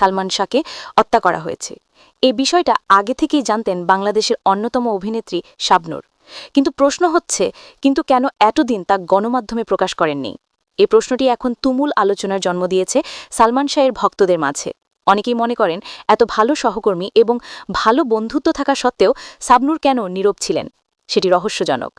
সালমান শাহকে হত্যা করা হয়েছে। এই বিষয়টা আগে থেকেই জানতেন বাংলাদেশের অন্যতম অভিনেত্রী শাবনূর। কিন্তু প্রশ্ন হচ্ছে, কিন্তু কেন এতদিন তা গণমাধ্যমে প্রকাশ করেননি? এই প্রশ্নটি এখন তুমুল আলোচনার জন্ম দিয়েছে সালমান শাহের ভক্তদের মাঝে। অনেকেই মনে করেন, এত ভালো সহকর্মী এবং ভালো বন্ধুত্ব থাকা সত্ত্বেও সাবনুর কেন নীরব ছিলেন? সেটি রহস্যজনক।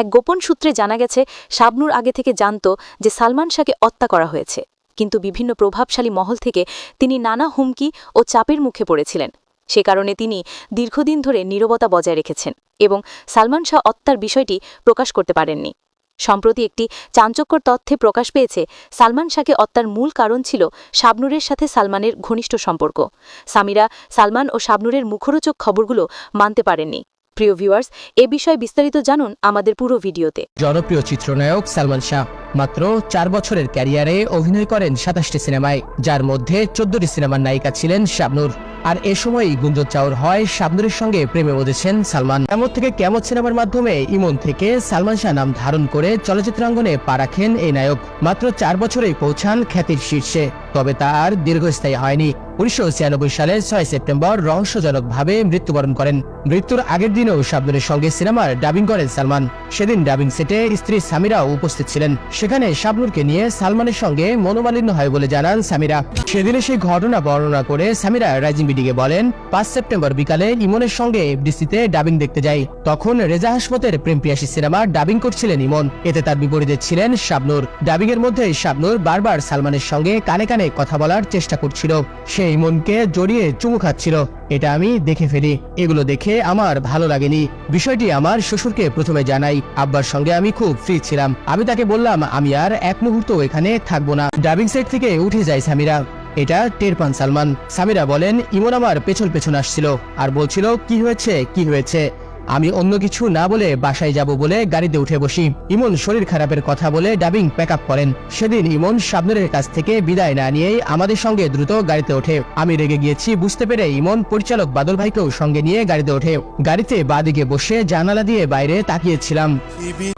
এক গোপন সূত্রে জানা গেছে, শাবনুর আগে থেকে জানত যে সালমান শাহকে হত্যা করা হয়েছে। কিন্তু বিভিন্ন প্রভাবশালী মহল থেকে তিনি নানা হুমকি ও চাপের মুখে পড়েছিলেন। সে কারণে তিনি দীর্ঘদিন ধরে নীরবতা বজায় রেখেছেন এবং সালমান শাহ হত্যার বিষয়টি প্রকাশ করতে পারেননি। সম্প্রতি একটি চাঞ্চক্যর তথ্যে প্রকাশ পেয়েছে, সালমান শাহকে হত্যার মূল কারণ ছিল শাবনুরের সাথে সালমানের ঘনিষ্ঠ সম্পর্ক। সামিরা, সালমান ও শাবনুরের মুখরোচক খবরগুলো মানতে পারেননি। প্রিয় ভিউয়ার্স, এ বিষয়ে বিস্তারিত জানুন আমাদের পুরো ভিডিওতে। জনপ্রিয় চিত্রনায়ক সালমান শাহ। মাত্র চার বছরের ক্যারিয়ারে অভিনয় করেন সাতাশটি সিনেমায়, যার মধ্যে চোদ্দটি সিনেমার নায়িকা ছিলেন শাবনুর। আর এ সময়ই গুঞ্জন চাউর হয় শাবনুরের সঙ্গে প্রেমে বধেছেন সালমান। এমন থেকে কেমন সিনেমার মাধ্যমে ইমন থেকে সালমান শাহ নাম ধারণ করে চলচ্চিত্রাঙ্গনে পা রাখেন এই নায়ক। মাত্র চার বছরেই পৌঁছান খ্যাতির শীর্ষে, তবে তা আর দীর্ঘস্থায়ী হয়নি। উনিশশো ছিয়ানব্বই সালের ছয় সেপ্টেম্বর রহস্যজনকভাবে মৃত্যুবরণ করেন। মৃত্যুর আগের দিনেও শাবনুরের সঙ্গে সিনেমার ডাবিং করেন সালমান। সেদিন ডাবিং সেটে স্ত্রী সামিরাও উপস্থিত ছিলেন। সেখানে শাবনুরকে নিয়ে সালমানের সঙ্গে মনোমালিন্য হয় বলে জানান সামিরা। সেদিনে সেই ঘটনা বর্ণনা করে সামিরা রাইজিং বিডিকে বলেন, পাঁচ সেপ্টেম্বর বিকালে ইমনের সঙ্গে এফডিসিতে ডাবিং দেখতে যাই। তখন রেজা হাসমতের প্রেম পিয়াসী সিনেমা ডাবিং করছিলেন ইমন। এতে তার বিপরীতে ছিলেন শাবনুর। ডাবিং এর মধ্যে শাবনুর বারবার সালমানের সঙ্গে কানে কানে কথা বলার চেষ্টা করছিল। সে ইমনকে জড়িয়ে চুমু খাচ্ছিল। এটা আমি দেখে ফেলি। এগুলো দেখে আমার ভালো লাগেনি। বিষয়টি আমার শ্বশুরকে প্রথমে জানাই। আব্বার সঙ্গে আমি খুব ফ্রি ছিলাম। আমি তাকে বললাম, আমি আর এক মুহূর্ত এখানে থাকব না। ডাবিং সেট থেকে উঠে যায় সামিরা। এটা টেরপান সালমান। সামিরা বলেন, ইমন আমার পেছন পেছন আসছিল। আর বলছিল, কি হয়েছে? কি হয়েছে? আমি অন্য কিছু না বলে বাসায় যাব বলে গাড়িতে উঠে বসি। ইমন শরীর খারাপের কথা বলে ডাবিং প্যাক আপ করেন। সেদিন ইমন শাবনুরের কাছ থেকে বিদায় না নিয়েই আমাদের সঙ্গে দ্রুত গাড়িতে ওঠে। আমি রেগে গিয়েছি বুঝতে পেরে ইমন পরিচালক বাদল ভাইকেও সঙ্গে নিয়ে গাড়িতে ওঠে। গাড়িতে বাদিকে বসে জানালা দিয়ে বাইরে তাকিয়েছিলাম।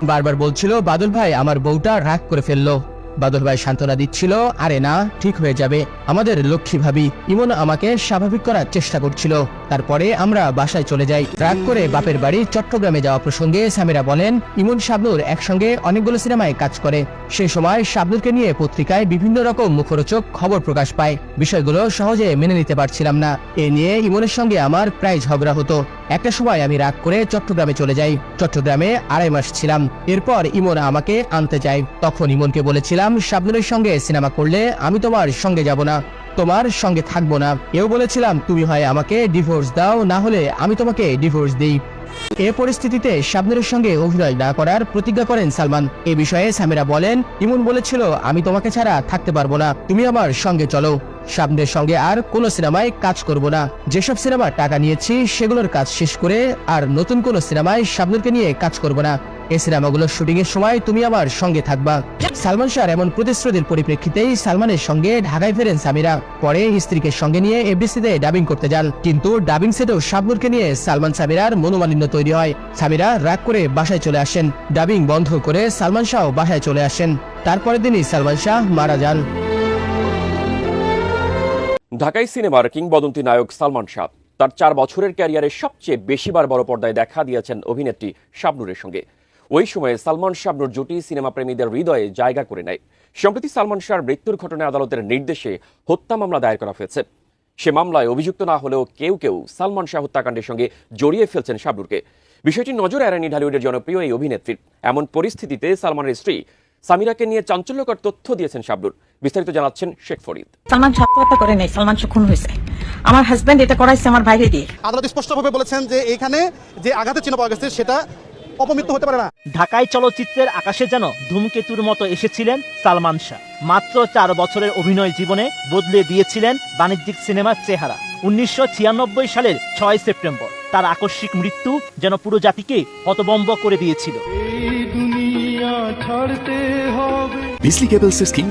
বারবার বলছিল, বাদল ভাই, আমার বউটা রাগ করে ফেলল। বাদল ভাই সান্ত্বনা দিচ্ছিল, আরে না, ঠিক হয়ে যাবে। আমাদের লক্ষ্মী ভাবি ইমন আমাকে স্বাভাবিক করার চেষ্টা করছিল। তারপরে আমরা বাসায় চলে যাই। রাগ করে বাপের বাড়ি চট্টগ্রামে যাওয়া প্রসঙ্গে সামিরা বলেন, ইমন শাবনুর একসঙ্গে অনেকগুলো সিনেমায় কাজ করে। সেই সময় শাবনুরকে নিয়ে পত্রিকায় বিভিন্ন রকম মুখরোচক খবর প্রকাশ পায়। বিষয়গুলো সহজে মেনে নিতে পারছিলাম না। এ নিয়ে ইমনের সঙ্গে আমার প্রায় ঝগড়া হতো। একটা সময় আমি রাগ করে চট্টগ্রামে চলে যাই। চট্টগ্রামে আড়াই মাস ছিলাম। এরপর ইমন আমাকে আনতে যায় তখন ইমনকে বলেছিলাম, শাবনুরের সঙ্গে সিনেমা করলে আমি তোমার সঙ্গে যাব না। তোমার সঙ্গে থাকব না। এও বলেছিলাম, তুমি হয় আমাকে ডিভোর্স দাও, না হলে আমি তোমাকে ডিভোর্স দিই। এ পরিস্থিতিতে শাবনুরের সঙ্গে অভিনয় না করার প্রতিজ্ঞা করেন সালমান। এ বিষয়ে সামিরা বলেন, ইমন বলেছিল, আমি তোমাকে ছাড়া থাকতে পারব না। তুমি আমার সঙ্গে চলো। শাবনের সঙ্গে আর কোন সিনেমায় কাজ করব না। যেসব সিনেমা টাকা নিয়েছি, সেগুলোর কাজ শেষ করে আর নতুন কোন সিনেমায় শাবনুরকে নিয়ে কাজ করব না। এই সিনেমাগুলোর শুটিং এর সময় তুমি আমার সঙ্গে থাকবা। সালমান শাহর এমন প্রতিশ্রুতির পরিপ্রেক্ষিতেই সালমানের সঙ্গে ঢাকায় ফেরেন সামিরা। পরে স্ত্রীকে সঙ্গে নিয়ে এফডিসিতে ডাবিং করতে যান। কিন্তু ডাবিং সেটেও শাবনুরকে নিয়ে সালমান সামিরার মনোমালিন্য তৈরি হয়। সামিরা রাগ করে বাসায় চলে আসেন। ডাবিং বন্ধ করে সালমান শাহ বাসায় চলে আসেন। তারপরের দিনই সালমান শাহ মারা যান। ঢাকাই সিনেমার কিংবদন্তি নায়ক সালমান শাহ। তার চার বছরের ক্যারিয়ারে সবচেয়ে বেশিবার বড় পর্দায় দেখা দিয়েছেন অভিনেত্রী শাবনুরের সঙ্গে। ওই সময়ে সালমান শাবনুর জুটি সিনেমা প্রেমীদের হৃদয়ে জায়গা করে নেয়। সম্প্রতি সালমান শাহর মৃত্যুর ঘটনায় আদালতের নির্দেশে হত্যা মামলা দায়ের করা হয়েছে। সে মামলায় অভিযুক্ত না হলেও কেউ কেউ সালমান শাহ হত্যাকাণ্ডের সঙ্গে জড়িয়ে ফেলছেন শাবনুরকে বিষয়টি নজরে এড়ায়নি ঢালিউডের জনপ্রিয় এই অভিনেত্রীর এমন পরিস্থিতিতে সালমানের স্ত্রী সামিরাকে নিয়ে চাঞ্চল্যকর তথ্য দিয়েছেন শাবনুর বিস্তারিত জানাচ্ছেন শেখ ফরিদ। সালমান শাহ আত্মহত্যা করে নাই সালমান খুন হয়েছে। আমার হাজবেন্ড এটা করাইছে আমার বাইরে দিয়ে। আদালত স্পষ্টভাবে বলেছেন যে এইখানে যে আঘাতের চিহ্ন পাওয়া গেছে সেটা অপমৃত্যু হতে পারে না। ঢাকায় চলচ্চিত্রের আকাশে যেন ধূমকেতুর মতো এসেছিলেন সালমান শাহ। মাত্র চার বছরের অভিনয় জীবনে বদলে দিয়েছিলেন বাণিজ্যিক সিনেমার চেহারা। উনিশশো ছিয়ানব্বই সালের ছয় সেপ্টেম্বর। তার আকস্মিক মৃত্যু যেন পুরো জাতিকে হতবম্ব করে দিয়েছিল। বিজলি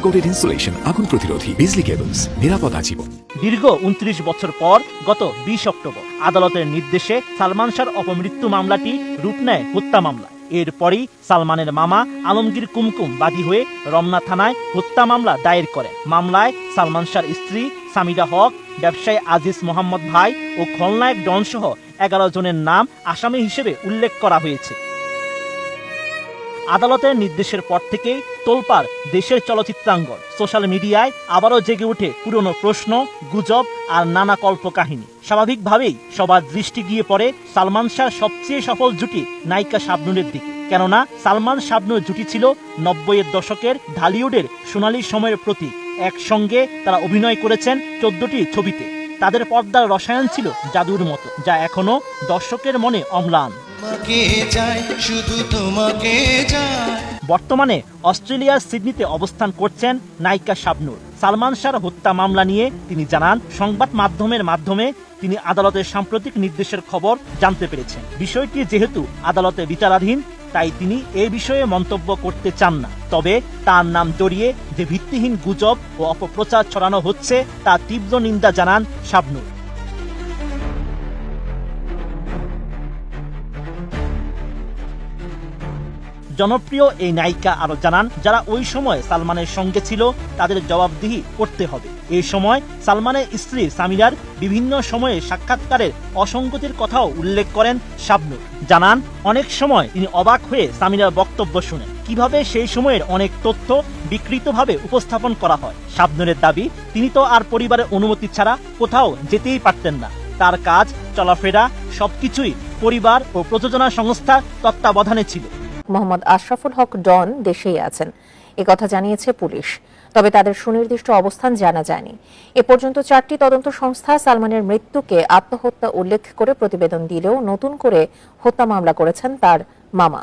কোটেড ইনসুলেশন আগুন প্রতিরোধী। বিজলি কেবলস নিরাপদ আজীবন। দীর্ঘ উনত্রিশ বছর পর গত বিশ অক্টোবর আদালতের নির্দেশে সালমান শাহর অপমৃত্যু মামলাটি রূপ নেয় হত্যা মামলা এরপরই সালমানের মামা আলমগীর কুমকুম বাদী হয়ে রমনা থানায় হত্যা মামলা দায়ের করেন। মামলায় সালমান শাহর স্ত্রী সামিরা হক ব্যবসায়ী আজিজ মোহাম্মদ ভাই ও খলনায়ক ডন সহ এগারো জনের নাম আসামি হিসেবে উল্লেখ করা হয়েছে। আদালতের নির্দেশের পর থেকেই তোলপাড় দেশের চলচ্চিত্রাঙ্গন। সোশ্যাল মিডিয়ায় আবারও জেগে ওঠে পুরনো প্রশ্ন, গুজব আর নানা কল্পকাহিনী। স্বাভাবিকভাবেই সবার দৃষ্টি গিয়ে পড়ে সালমান শাহর সবচেয়ে সফল জুটি নায়িকা শাবনুরের দিকে। কেননা সালমান শাবনুর জুটি ছিল নব্বইয়ের দশকের ঢালিউডের সোনালী সময়ের প্রতীক। একসঙ্গে তারা অভিনয় করেছেন চোদ্দটি ছবিতে। তাদের পর্দার রসায়ন ছিল জাদুর মতো, যা এখনও দর্শকের মনে অম্লান। বর্তমানে অস্ট্রেলিয়ার সিডনিতে অবস্থান করছেন নায়িকা শাবনুর। সালমান শাহর হত্যা মামলা নিয়ে তিনি জানান, সংবাদ মাধ্যমের মাধ্যমে তিনি আদালতের সাম্প্রতিক নির্দেশের খবর জানতে পেরেছেন। বিষয়টি যেহেতু আদালতে বিচারাধীন, তাই তিনি এ বিষয়ে মন্তব্য করতে চান না। তবে তার নাম জড়িয়ে যে ভিত্তিহীন গুজব ও অপপ্রচার ছড়ানো হচ্ছে, তা তীব্র নিন্দা জানান শাবনুর। জনপ্রিয় এই নায়িকা আরও জানান, যারা ওই সময় সালমানের সঙ্গে ছিল, তাদের জবাবদিহি করতে হবে। এই সময় সালমানের স্ত্রী সামিরার বিভিন্ন সময়ে সাক্ষাৎকারের অসঙ্গতির কথাও উল্লেখ করেন শাবনুর। জানান, অনেক সময় তিনি অবাক হয়ে সামিরার বক্তব্য শুনেন। কীভাবে সেই সময়ের অনেক তথ্য বিকৃতভাবে উপস্থাপন করা হয়? শাবনুরের দাবি, তিনি তো আর পরিবারের অনুমতি ছাড়া কোথাও যেতেই পারতেন না। তার কাজ, চলাফেরা, সবকিছুই পরিবার ও প্রযোজনা সংস্থার তত্ত্বাবধানে ছিল। মোহাম্মদ আশরাফুল হক ডন দেশেই আছেন। কথা জানিয়েছে পুলিশ। তবে তাদের সুনির্দিষ্ট অবস্থান জানা যায়নি। এ পর্যন্ত চারটি তদন্ত সংস্থা সালমানের মৃত্যুকে আত্মহত্যা উল্লেখ করে প্রতিবেদন দিলেও নতুন করে হত্যা মামলা করেছেন তার মামা।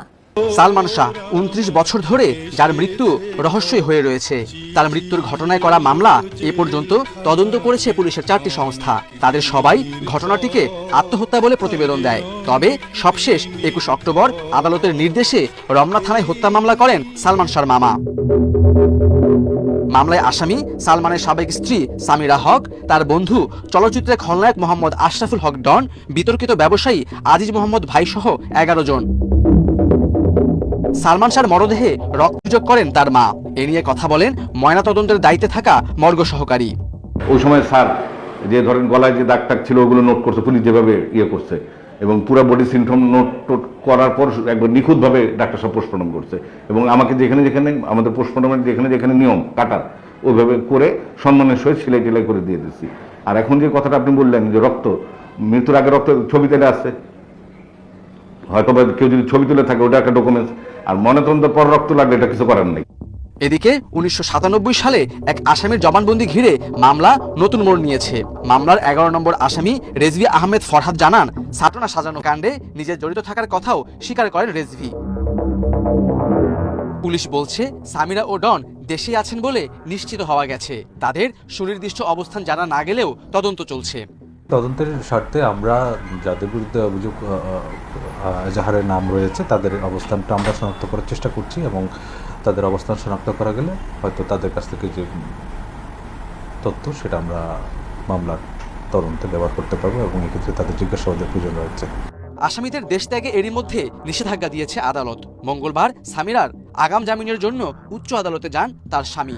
সালমান শাহ, উনত্রিশ বছর ধরে যার মৃত্যু রহস্যই হয়ে রয়েছে। তার মৃত্যুর ঘটনায় করা মামলা এ পর্যন্ত তদন্ত করেছে পুলিশের চারটি সংস্থা। তাদের সবাই ঘটনাটিকে আত্মহত্যা বলে প্রতিবেদন দেয়। তবে সবশেষ একুশ অক্টোবর আদালতের নির্দেশে রমনা থানায় হত্যা মামলা করেন সালমান শাহর মামা। মামলায় আসামি সালমানের সাবেক স্ত্রী সামিরা হক, তার বন্ধু চলচ্চিত্রের খলনায়ক মোহাম্মদ আশরাফুল হক ডন, বিতর্কিত ব্যবসায়ী আজিজ মোহাম্মদ ভাই সহ এগারো জন। সালমান শাহর মরদেহে রক্তযোগ করেন তার মা। এ নিয়ে কথা বলেন ময়নাতদন্তের দায়িত্বে থাকা মর্গ সহকারী। ওই সময় স্যার যে ধরেন গলায় যে দাগ টাগ ছিল, ওগুলো নোট করছে, পুলিশ যেভাবে ইয়ে করছে। এবং পুরো বডি সিমটম নোট টোট করার পর একবার নিখুঁতভাবে ডাক্তার সব পোস্টমর্টম করছে। এবং আমাকে যেখানে যেখানে, আমাদের পোস্টমর্টমের যেখানে যেখানে নিয়ম, কাটার, ওইভাবে করে সম্মানের সহিত সেলাই টেলাই করে দিয়ে দিচ্ছি আর এখন যে কথাটা আপনি বললেন যে রক্ত, মৃত্যুর আগে রক্ত ছবি তেলে আছে হয়তো বা কেউ যদি ছবি তুলে থাকে ওটা একটা ডকুমেন্টস আর ময়নাতদন্তের পর রক্ত লাগলে এটা কিছু করার নেই। এদিকে উনিশশো সালে এক আসামির জবানবন্দি ঘিরে মামলা নতুন মোড় নিয়েছে। মামলার এগারো নম্বর আসামি রেজভি আহমেদ ফরহাদ জানান সাটনা সাজানো কাণ্ডে নিজের জড়িত থাকার কথাও স্বীকার করেন রেজভি। পুলিশ বলছে সামিরা ও ডন দেশে আছেন বলে নিশ্চিত হওয়া গেছে। তাদের সুনির্দিষ্ট অবস্থান জানা না গেলেও তদন্ত চলছে। তদন্তের স্বার্থে আমরা যাদের বিরুদ্ধে অভিযোগ এজাহারের নাম রয়েছে, তাদের অবস্থানটা আমরা শনাক্ত করার চেষ্টা করছি এবং তাদের অবস্থান শনাক্ত করা গেলে হয়তো তাদের কাছ থেকে যে তথ্য, সেটা আমরা মামলার তদন্তে ব্যবহার করতে পারব এবং এক্ষেত্রে তাদের জিজ্ঞাসাবাদের প্রয়োজন রয়েছে। আসামিদের দেশ ত্যাগে এরই মধ্যে নিষেধাজ্ঞা দিয়েছে আদালত। মঙ্গলবার সামিরার আগাম জামিনের জন্য উচ্চ আদালতে যান তার স্বামী।